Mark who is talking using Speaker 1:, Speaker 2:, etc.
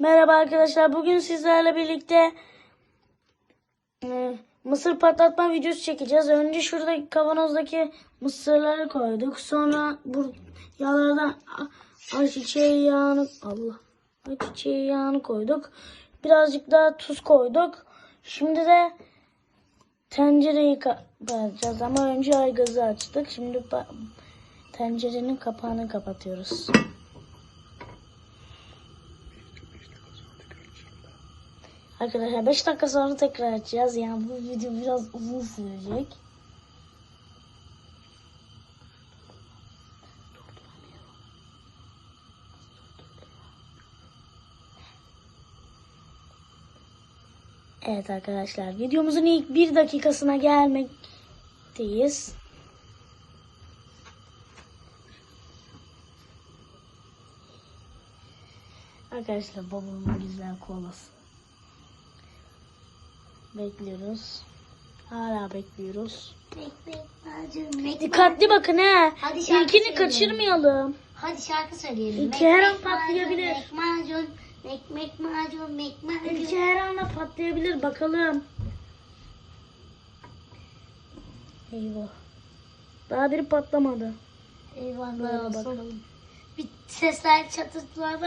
Speaker 1: Merhaba arkadaşlar. Bugün sizlerle birlikte e, mısır patlatma videosu çekeceğiz. Önce şuradaki kavanozdaki mısırları koyduk. Sonra bu yağlardan ayçiçeği yağını Allah ayçiçeği yağını koyduk. Birazcık daha tuz koyduk. Şimdi de tencereyi kapatacağız ama önce aygazı açtık. Şimdi tencerenin kapağını kapatıyoruz. Arkadaşlar 5 dakika sonra tekrar açacağız. Yani bu video biraz uzun sürecek. Evet arkadaşlar videomuzun ilk bir dakikasına gelmekteyiz. Arkadaşlar babamın güzel kolası. Bekliyoruz. Hala bekliyoruz.
Speaker 2: Ekmek
Speaker 1: Dikkatli bakın he.
Speaker 2: Hadi
Speaker 1: İlkini kaçırmayalım.
Speaker 2: Hadi şarkı söyleyelim.
Speaker 1: İlki her an patlayabilir.
Speaker 2: Ekmek macun, ekmek macun, ekmek
Speaker 1: İlki her anda patlayabilir bakalım. Eyvah. Daha biri patlamadı.
Speaker 2: Eyvallah olsun.
Speaker 1: bakalım.
Speaker 2: Bir sesler çatırtılar